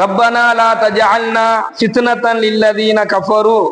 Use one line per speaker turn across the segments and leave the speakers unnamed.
ربنا لا تجعلنا فتنة للذين كفروا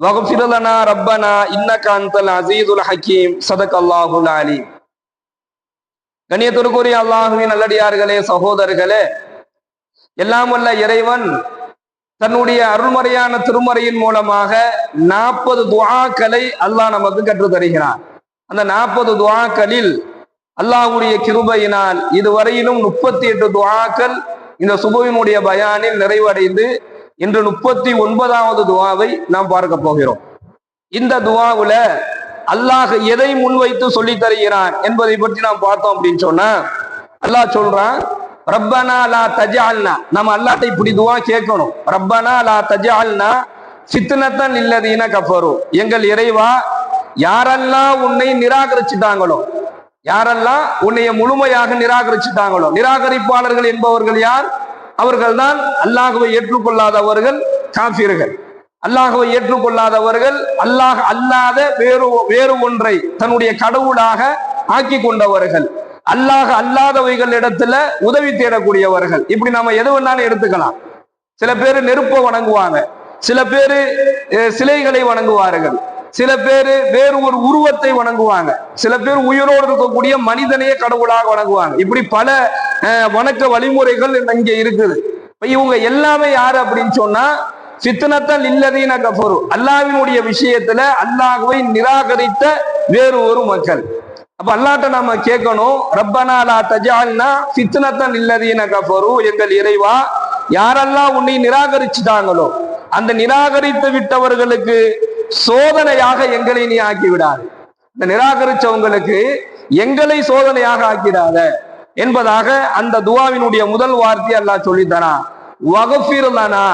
واغفر لنا ربنا إنك أنت العزيز الحكيم صدق الله العليم கண்ணியத்திற்குரிய அல்லாஹுவின் நல்லடியார்களே சகோதரர்களே எல்லாம் வல்ல இறைவன் தன்னுடைய அருள்மறையான திருமறையின் மூலமாக நாற்பது துவாக்களை அல்லாஹ் நமக்கு கற்றுத் தருகிறான் அந்த நாற்பது துவாக்களில் அல்லாஹ்வுடைய கிருபையினால் இதுவரையிலும் முப்பத்தி எட்டு துவாக்கள் இந்த சுபுவினுடைய பயானில் நிறைவடைந்து இன்று முப்பத்தி ஒன்பதாவது துவாவை நாம் பார்க்க போகிறோம். இந்த துவாவுல அல்லாஹ் எதை முன்வைத்து சொல்லி தருகிறான் என்பதை பற்றி நாம் பார்த்தோம் அப்படின்னு சொன்னா அல்லாஹ் சொல்றான் ரப்பனா லா தஜால்னா. நம்ம அல்லாட்ட இப்படி துவா கேட்கணும். ரப்பனா லா தஜால்னா சித்தனத்தன் இல்லதீன கஃபரும் எங்கள் இறைவா யாரெல்லாம் உன்னை நிராகரிச்சுட்டாங்களோ யாரெல்லாம் உன்னைய முழுமையாக நிராகரிச்சுட்டாங்களோ நிராகரிப்பாளர்கள் என்பவர்கள் யார்? அவர்கள் தான் அல்லாஹுவை ஏற்றுக்கொள்ளாதவர்கள் காஃபிர்கள். அல்லாஹுவை ஏற்றுக்கொள்ளாதவர்கள் அல்லாஹ் அல்லாத வேறு வேறு ஒன்றை தன்னுடைய கடவுளாக ஆக்கி கொண்டவர்கள். அல்லாஹ் அல்லாதவைகள் இடத்துல உதவி தேடக்கூடியவர்கள். இப்படி நம்ம எது வேணாலும் எடுத்துக்கலாம். சில பேர் நெருப்பை வணங்குவாங்க. சில பேர் சிலைகளை வணங்குவார்கள். சில பேர் வேறு ஒரு உருவத்தை வணங்குவாங்க. சில பேர் உயிரோடு இருக்கக்கூடிய மனிதனையே கடவுளாக வணங்குவாங்க. இப்படி பல வணக்க வழிமுறைகள் இங்க இருக்குது. இப்ப இவங்க எல்லாமே யாரு அப்படின்னு சொன்னா சித்தனத்தல் இல்லதீன கஃபரு. அல்லாஹ்வினுடைய விஷயத்துல அல்லாஹுவை நிராகரித்த வேறு ஒரு மக்கள். அப்ப அல்லாட்ட நாம கேட்கணும் ரப்பனாலா தஜால்னா சித்தனத்தன் இல்லதீன கஃபரு. எங்கள் இறைவா யாரெல்லாம் உன்னை நிராகரிச்சுட்டாங்களோ அந்த நிராகரித்து விட்டவர்களுக்கு சோதனையாக எங்களை நீ ஆக்கிவிடாது. இந்த நிராகரிச்சவங்களுக்கு எங்களை சோதனையாக ஆக்கிடாத என்பதாக அந்த துவாவினுடைய முதல் வார்த்தை அல்லாஹ் சொல்லித்தரான் வகுப்பிருந்தானா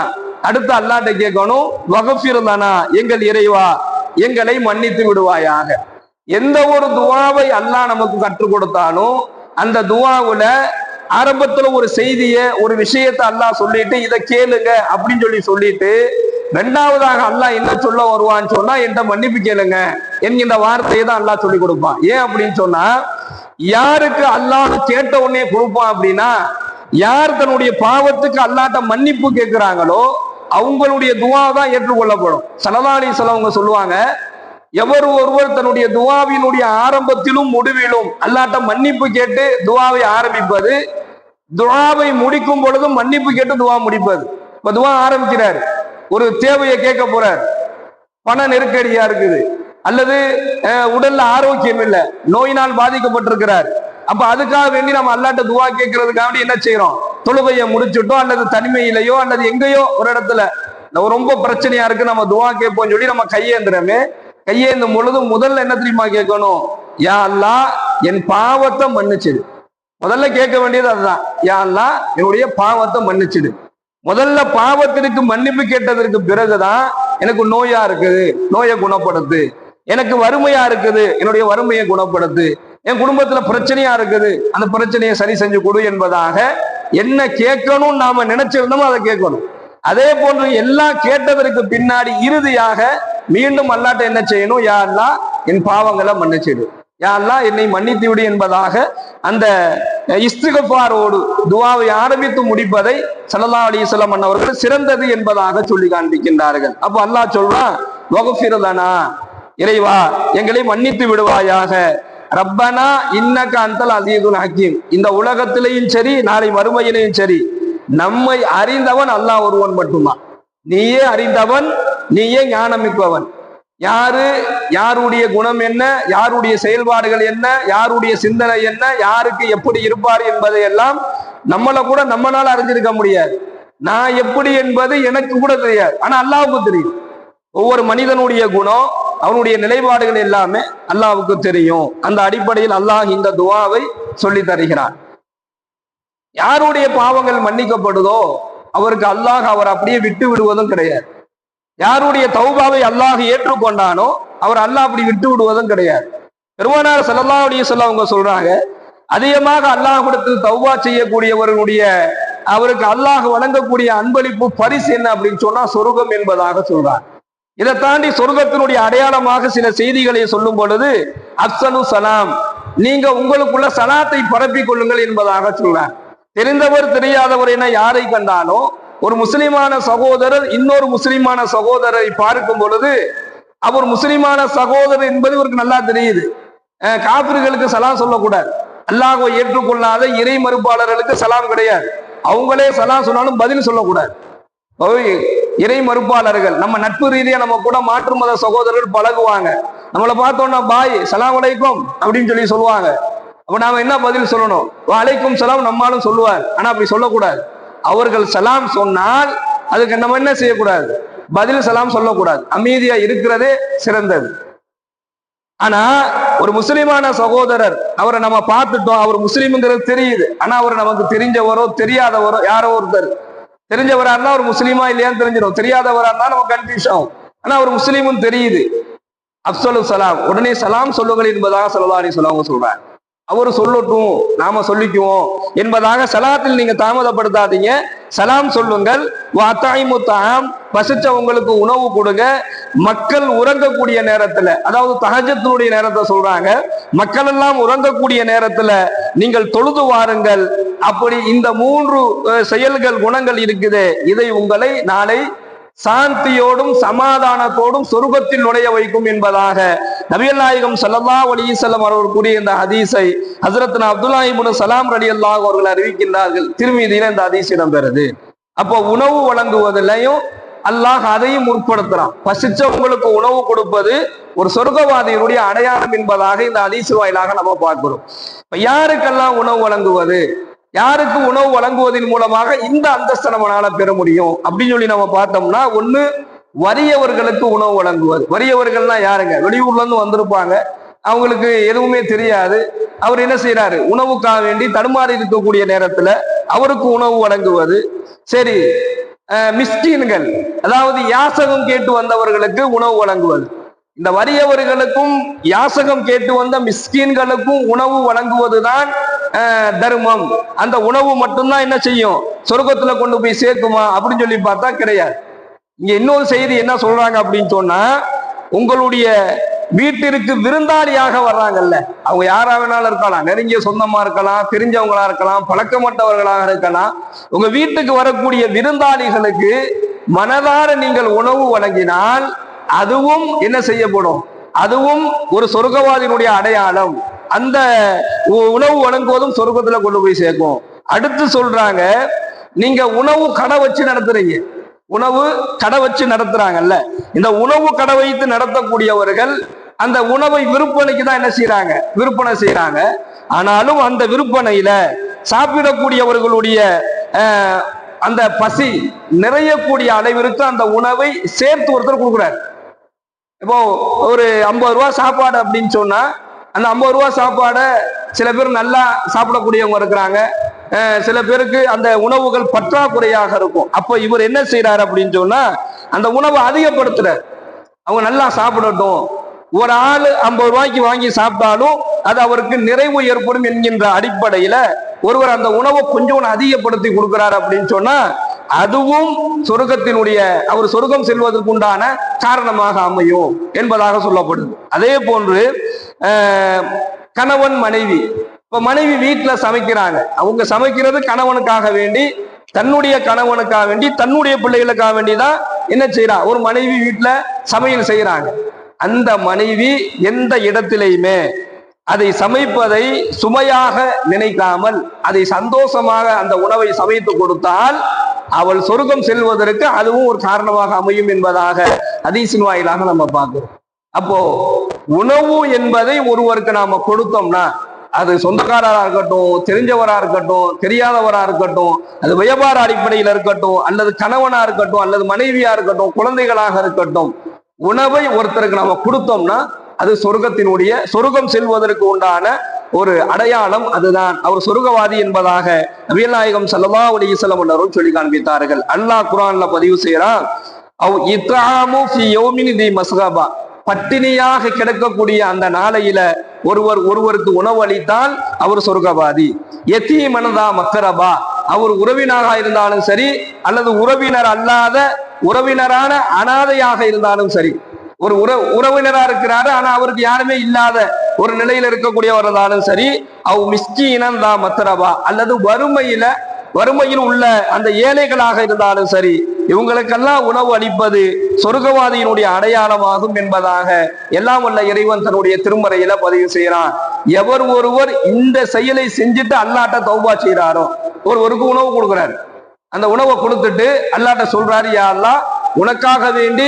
அடுத்து அல்லாட்ட கேட்கணும். வகுப்பிருந்தானா எங்கள் இறைவா எங்களை மன்னித்து விடுவாயாக எந்த ஒரு துவாவை அல்லாஹ் நமக்கு கற்றுக் கொடுத்தாலும் அந்த துவாவுல ஆரம்பத்துல ஒரு செய்திய ஒரு விஷயத்தை அல்லாஹ் சொல்லிட்டு இதை கேளுங்க அப்படின்னு சொல்லி சொல்லிட்டு ரெண்டாவதாக அல்லாஹ் என்ன சொல்ல வருவான்னு சொன்னா என்கிட்ட மன்னிப்பு கேளுங்க என்கின்ற வார்த்தையை தான் அல்லாஹ் சொல்லி கொடுப்பான். ஏன் அப்படின்னு சொன்னா யாருக்கு அல்லாஹ் கேட்ட உடனே கொடுப்பான் அப்படின்னா யார் தன்னுடைய பாவத்துக்கு அல்லாட்ட மன்னிப்பு கேட்கிறாங்களோ அவங்களுடைய துவா தான் ஏற்றுக்கொள்ளப்படும். சலதாலி சிலவங்க சொல்லுவாங்க எவர் ஒருவர் தன்னுடைய துவாவினுடைய ஆரம்பத்திலும் முடிவிலும் அல்லாட்ட மன்னிப்பு கேட்டு துவாவை ஆரம்பிப்பது துவாவை முடிக்கும் பொழுதும் மன்னிப்பு கேட்டு துவா முடிப்பது. இப்ப துவா ஆரம்பிக்கிறார். ஒரு தேவையை கேட்க போறார். பண நெருக்கடியா இருக்குது. அல்லது உடல்ல ஆரோக்கியம் இல்லை. நோயினால் பாதிக்கப்பட்டிருக்கிறார். அப்ப அதுக்காக வேண்டி நம்ம அல்லாட்ட துவா கேட்கறதுக்காக வேண்டி என்ன செய்யறோம் தொழுகையை முடிச்சுட்டோ அல்லது தனிமையிலையோ அல்லது எங்கேயோ ஒரு இடத்துல. நம்ம ரொம்ப பிரச்சனையா இருக்கு நம்ம துவா கேட்போம் சொல்லி நம்ம கையேந்துறோமே. கையேந்தும் பொழுது முதல்ல என்ன தெரியுமா கேட்கணும்? யா அல்லா என் பாவத்தை மன்னிச்சிடு. முதல்ல கேட்க வேண்டியது அதுதான். யா அல்லா என்னுடைய பாவத்தை மன்னிச்சிடு. முதல்ல பாவத்திற்கு மன்னிப்பு கேட்டதற்கு பிறகுதான் எனக்கு நோயா இருக்குது. நோயை குணப்படுத்து. எனக்கு வறுமையா இருக்குது. என்னுடைய வறுமையை குணப்படுத்து. என் குடும்பத்துல பிரச்சனையா இருக்குது. அந்த பிரச்சனையை சரி செஞ்சு கொடு என்பதாக என்ன கேட்கணும் நாம நினைச்சிருந்தோமோ அதை கேட்கணும். அதே போன்று எல்லாம் கேட்டதற்கு பின்னாடி இறுதியாக மீண்டும் அல்லாட்ட என்ன செய்யணும்? யாரெல்லாம் என் பாவங்களை மன்னிச்சிடு. யாரெல்லாம் என்னை மன்னித்து விடு என்பதாக அந்த இஸ்திகபாரோடு துவாவை ஆரம்பித்து முடிப்பதை சல்லா அலிசல்லாம் அண்ணவர்கள் சிறந்தது என்பதாக சொல்லி காண்பிக்கின்றார்கள். அப்போ அல்லாஹ் சொல்றான் வகுஃபிரலனா இறைவா எங்களை மன்னித்து விடுவாயாக. ரப்பனா இன்னக்க அந்தல் அசீதுல் ஹக்கீம். இந்த உலகத்திலையும் சரி நாளை மறுமையிலையும் சரி நம்மை அறிந்தவன் அல்லாஹ் ஒருவன் மட்டும்தான். நீயே அறிந்தவன் நீயே ஞானமிப்பவன் யாரு யாருடைய குணம் என்ன? யாருடைய செயல்பாடுகள் என்ன? யாருடைய சிந்தனை என்ன? யாருக்கு எப்படி இருப்பார் என்பதை எல்லாம் நம்மள கூட நம்மளால அறிஞ்சிருக்க முடியாது. நான் எப்படி என்பது எனக்கு கூட தெரியாது. ஆனா அல்லாவுக்கு தெரியும். ஒவ்வொரு மனிதனுடைய குணம் அவனுடைய நிலைப்பாடுகள் எல்லாமே அல்லாவுக்கு தெரியும். அந்த அடிப்படையில் அல்லாஹ் இந்த துவாவை சொல்லி தருகிறான். யாருடைய பாவங்கள் மன்னிக்கப்படுதோ அவருக்கு அல்லாஹ் அவர் அப்படியே விட்டு விடுவதும் கிடையாது. யாருடைய தௌபாவை அல்லாஹ் ஏற்றுக்கொண்டானோ அவர் அல்லாஹ் அப்படி விட்டு விடுவதும் கிடையாது. பெருமானார் ஸல்லல்லாஹு அலைஹி சொல்ல அவங்க சொல்றாங்க அதிகமாக அல்லாஹ் அல்லாஹ்விடத்தில் தௌவா செய்யக்கூடியவர்களுடைய அவருக்கு அல்லாஹ் வழங்கக்கூடிய அன்பளிப்பு பரிசு என்ன? அப்படின்னு சொன்னா சொர்க்கம் என்பதாக சொல்றார் இதை தாண்டி சொர்க்கத்தினுடைய அடையாளமாக சில செய்திகளை சொல்லும் பொழுது அப்சனு சலாம் நீங்க உங்களுக்குள்ள சலாத்தை பரப்பிக் கொள்ளுங்கள் என்பதாக சொல்றார் தெரிந்தவர் தெரியாதவர் என யாரை கண்டாலும் ஒரு முஸ்லிமான சகோதரர் இன்னொரு முஸ்லிமான சகோதரரை பார்க்கும் பொழுது அவர் முஸ்லிமான சகோதரர் என்பது இவருக்கு நல்லா தெரியுது. அஹ் காபிர்களுக்கு சலாம் சொல்லக்கூடாது. அல்லாஹ்வை ஏற்றுக்கொள்ளாத இறை மறுப்பாளர்களுக்கு சலாம் கிடையாது. அவங்களே சலாம் சொன்னாலும் பதில் சொல்லக்கூடாது. இறை மறுப்பாளர்கள் நம்ம நட்பு ரீதியா நம்ம கூட மாற்று மத சகோதரர்கள் பழகுவாங்க. நம்மளை பார்த்தோம்னா பாய் சலாம் வலைக்கும் அப்படின்னு சொல்லி சொல்லுவாங்க. அப்ப நாம என்ன பதில் சொல்லணும்? அலைக்கும் சலாம் நம்மாலும் சொல்லுவார் ஆனா அப்படி சொல்லக்கூடாது. அவர்கள் சலாம் சொன்னால் அதுக்கு நம்ம என்ன செய்யக்கூடாது? பதில் சலாம் சொல்லக்கூடாது. அமைதியா இருக்கிறதே சிறந்தது. ஆனா ஒரு முஸ்லிமான சகோதரர் அவரை நம்ம பார்த்துட்டோம் அவர் முஸ்லீம்ங்கிறது தெரியுது. ஆனா அவர் நமக்கு தெரிஞ்சவரோ தெரியாதவரோ யாரோ ஒருத்தர். தெரிஞ்சவரா இருந்தா அவர் முஸ்லீமா இல்லையான்னு தெரிஞ்சிடும். தெரியாதவரா இருந்தா நம்ம கன்ஃபியூஸ் ஆகும். ஆனா அவர் முஸ்லீமும் தெரியுது. அப்சலு சலாம் உடனே சலாம் சொல்லுங்கள் என்பதாக சொல்லலாரி சொல்லுவாங்க சொல்றாங்க. அவர் சொல்லட்டும் நாம சொல்லிக்குவோம் என்பதாக சலாத்தில் நீங்க தாமதப்படுத்தாதீங்க. சலாம் சொல்லுங்கள் வாத்தாய்மு முத்தாம் பசிச்சவங்களுக்கு உணவு கொடுங்க. மக்கள் உறங்கக்கூடிய நேரத்துல அதாவது தகஜத்தினுடைய நேரத்தை சொல்றாங்க. மக்கள் எல்லாம் உறங்கக்கூடிய நேரத்துல நீங்கள் தொழுது வாருங்கள். அப்படி இந்த மூன்று செயல்கள் குணங்கள் இருக்குது. இதை உங்களை நாளை சாந்தியோடும் சமாதானத்தோடும் சொருகத்தில் நுழைய வைக்கும் என்பதாக நபியல் நாயகம் ஸல்லல்லாஹு அலைஹி வஸல்லம் அவர்கள் கூறிய இந்த ஹதீஸை ஹசரத்னா அப்துல்லா இப்னு சலாம் ரலியல்லாஹு அவர்கள் அறிவிக்கின்றார்கள். திருமீதியில இந்த ஹதீஸ் இடம்பெறுது. அப்போ உணவு வழங்குவதிலையும் அல்லாஹ் அதையும் முற்படுத்துறான். பசிச்சவங்களுக்கு உணவு கொடுப்பது ஒரு சொர்க்கவாதியினுடைய அடையாளம் என்பதாக இந்த ஹதீஸ் வாயிலாக நம்ம பார்க்கிறோம். இப்ப யாருக்கெல்லாம் உணவு வழங்குவது? யாருக்கு உணவு வழங்குவதன் மூலமாக இந்த அந்தஸ்தை நம்மளால பெற முடியும்? அப்படின்னு சொல்லி நம்ம பார்த்தோம்னா ஒண்ணு வறியவர்களுக்கு உணவு வழங்குவது. வறியவர்கள்னா யாருங்க? வெளியூர்ல இருந்து வந்திருப்பாங்க. அவங்களுக்கு எதுவுமே தெரியாது. அவர் என்ன செய்யறாரு உணவுக்காக வேண்டி தடுமாறி இருக்கக்கூடிய நேரத்துல அவருக்கு உணவு வழங்குவது. சரி மிஸ்டீன்கள் அதாவது யாசகம் கேட்டு வந்தவர்களுக்கு உணவு வழங்குவது. இந்த வறியவர்களுக்கும் யாசகம் கேட்டு வந்த மிஸ்கீன்களுக்கும் உணவு வழங்குவதுதான் தர்மம். அந்த உணவு மட்டும்தான் என்ன செய்யும்? சொர்க்கத்துல கொண்டு போய் சேர்க்குமா? அப்படின்னு சொல்லி பார்த்தா கிடையாது. இங்க இன்னொரு செய்தி என்ன சொல்றாங்க அப்படின்னு சொன்னா உங்களுடைய வீட்டிற்கு விருந்தாளியாக வர்றாங்கல்ல. அவங்க யாரா வேணாலும் இருக்கலாம். நெருங்கிய சொந்தமா இருக்கலாம் தெரிஞ்சவங்களா இருக்கலாம் பழக்கமற்றவர்களாக இருக்கலாம். உங்க வீட்டுக்கு வரக்கூடிய விருந்தாளிகளுக்கு மனதார நீங்கள் உணவு வழங்கினால் அதுவும் என்ன செய்யப்படும்? அதுவும் ஒரு சொர்க்கவாதியினுடைய அடையாளம். அந்த உணவு வழங்குவதும் சொர்க்கத்துல கொண்டு போய் சேர்க்கும். அடுத்து சொல்றாங்க நீங்க உணவு கடை வச்சு நடத்துறீங்க. உணவு கடை வச்சு நடத்துறாங்கல்ல. இந்த உணவு கடை வைத்து நடத்தக்கூடியவர்கள் அந்த உணவை விற்பனைக்கு தான் என்ன செய்யறாங்க விற்பனை செய்யறாங்க ஆனாலும் அந்த விற்பனையில சாப்பிடக்கூடியவர்களுடைய அந்த பசி நிறையக்கூடிய அளவிற்கு அந்த உணவை சேர்த்து ஒருத்தர் கொடுக்குறாரு. இப்போ ஒரு ஐம்பது ரூபா சாப்பாடு அப்படின்னு சொன்னா அந்த ஐம்பது ரூபா சாப்பாடை சில பேர் நல்லா சாப்பிடக்கூடியவங்க இருக்கிறாங்க. சில பேருக்கு அந்த உணவுகள் பற்றாக்குறையாக இருக்கும். அப்போ இவர் என்ன செய்யறாரு அப்படின்னு சொன்னா அந்த உணவை அதிகப்படுத்துறார். அவங்க நல்லா சாப்பிடட்டும். ஒரு ஆள் ஐம்பது ரூபாய்க்கு வாங்கி சாப்பிட்டாலும் அது அவருக்கு நிறைவு ஏற்படும் என்கின்ற அடிப்படையில ஒருவர் அந்த உணவை கொஞ்சம் அதிகப்படுத்தி கொடுக்கிறார் அப்படின்னு சொன்னா அதுவும் சொர்க்கத்தினுடைய அவர் சொர்க்கம் செல்வதற்கு உண்டான காரணமாக அமையும் என்பதாக சொல்லப்படுது. அதே போன்று கணவன் மனைவி. இப்ப மனைவி வீட்டுல சமைக்கிறாங்க. அவங்க சமைக்கிறது கணவனுக்காக வேண்டி தன்னுடைய கணவனுக்காக வேண்டி தன்னுடைய பிள்ளைகளுக்காக வேண்டி தான் என்ன செய்யறா ஒரு மனைவி வீட்டுல சமையல் செய்யறாங்க அந்த மனைவி எந்த இடத்திலையுமே அதை சமைப்பதை சுமையாக நினைக்காமல் அதை சந்தோஷமாக அந்த உணவை சமைத்து கொடுத்தால் அவள் சொர்க்கம் செல்வதற்கு அதுவும் ஒரு காரணமாக அமையும் என்பதாக அதீசின் வாயிலாக நம்ம பார்க்கிறோம். அப்போ உணவு என்பதை ஒருவருக்கு நாம கொடுத்தோம்னா அது சொந்தக்காரரா இருக்கட்டும் தெரிஞ்சவரா இருக்கட்டும் தெரியாதவரா இருக்கட்டும் அது வியாபார அடிப்படையில் இருக்கட்டும் அல்லது கணவனா இருக்கட்டும் அல்லது மனைவியா இருக்கட்டும் குழந்தைகளாக இருக்கட்டும் உணவை ஒருத்தருக்கு நாம கொடுத்தோம்னா அது சொர்க்கத்தினுடைய சொர்க்கம் செல்வதற்கு உண்டான ஒரு அடையாளம் அதுதான். அவர் சொர்க்கவாதி என்பதாக நபிகள் நாயகம் ஸல்லல்லாஹு அலைஹி உள்ளவரும் சொல்லி காண்பித்தார்கள். அல்லாஹ் குரான்ல பதிவு செய்கிறான் அவ் இத்ஆமு ஃபி தி பட்டினியாக கிடக்கக்கூடிய அந்த நாளையில ஒருவர் ஒருவருக்கு உணவு அளித்தால் அவர் சொர்க்கவாதி. எத்தீமனதா மக்கரபா. அவர் உறவினராக இருந்தாலும் சரி அல்லது உறவினர் அல்லாத உறவினரான அனாதையாக இருந்தாலும் சரி. ஒரு உற உறவினரா இருக்கிறாரு ஆனா அவருக்கு யாருமே இல்லாத ஒரு நிலையில இருக்கக்கூடியவர்தாலும் சரி அவ் மிஸ்கீனம் தான் மத்தரவா அல்லது வறுமையில வறுமையில் உள்ள அந்த ஏழைகளாக இருந்தாலும் சரி இவங்களுக்கெல்லாம் உணவு அளிப்பது சொர்க்கவாதியினுடைய அடையாளமாகும் என்பதாக எல்லாம் வல்ல இறைவன் தன்னுடைய திருமறையில பதிவு செய்யறான் எவர் ஒருவர் இந்த செயலை செஞ்சுட்டு அல்லாட்ட தௌபா செய்யறாரோ ஒருவருக்கு உணவு கொடுக்குறாரு. அந்த உணவை கொடுத்துட்டு அல்லாட்ட சொல்றாரு யா உனக்காக வேண்டி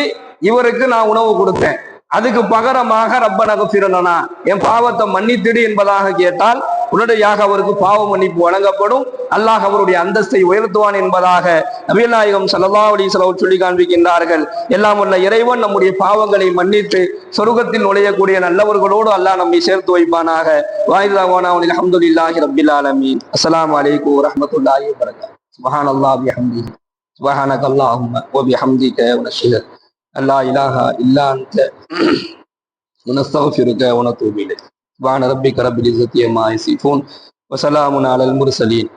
இவருக்கு நான் உணவு கொடுத்தேன். அதுக்கு பகரமாக ரப்ப நகப்பிரனா என் பாவத்தை மன்னித்திடு என்பதாக கேட்டால் உடனடியாக அவருக்கு பாவ மன்னிப்பு வழங்கப்படும். அல்லாஹ் அவருடைய அந்தஸ்தை உயர்த்துவான் என்பதாக நபிகள் நாயகம் சல்லா அலி செலவு சொல்லி காண்பிக்கின்றார்கள். எல்லாம் உள்ள இறைவன் நம்முடைய பாவங்களை மன்னித்து சொருகத்தில் நுழையக்கூடிய நல்லவர்களோடு அல்லாஹ் நம்மை சேர்த்து வைப்பானாக. வாயிலாவானாவில் அஹமதுல்லாஹி ரபில் ஆலமீன். அஸ்லாம் வலைக்கும் வரமத்துல்லாஹி வரகா சுபஹான் அல்லாஹ் பிஹம்தி சுபஹானக் அல்லாஹும் ஓபி ஹம்தி கே அல்லா இலாஹா இல்லா அந்த உனஸ்தகஃபிருக்க உனத்தூபிலே. வான ரப்பிக்க ரபில் இசத்தியமா இசிஃபூன் வசலாமுன் அலல் முர்சலீன்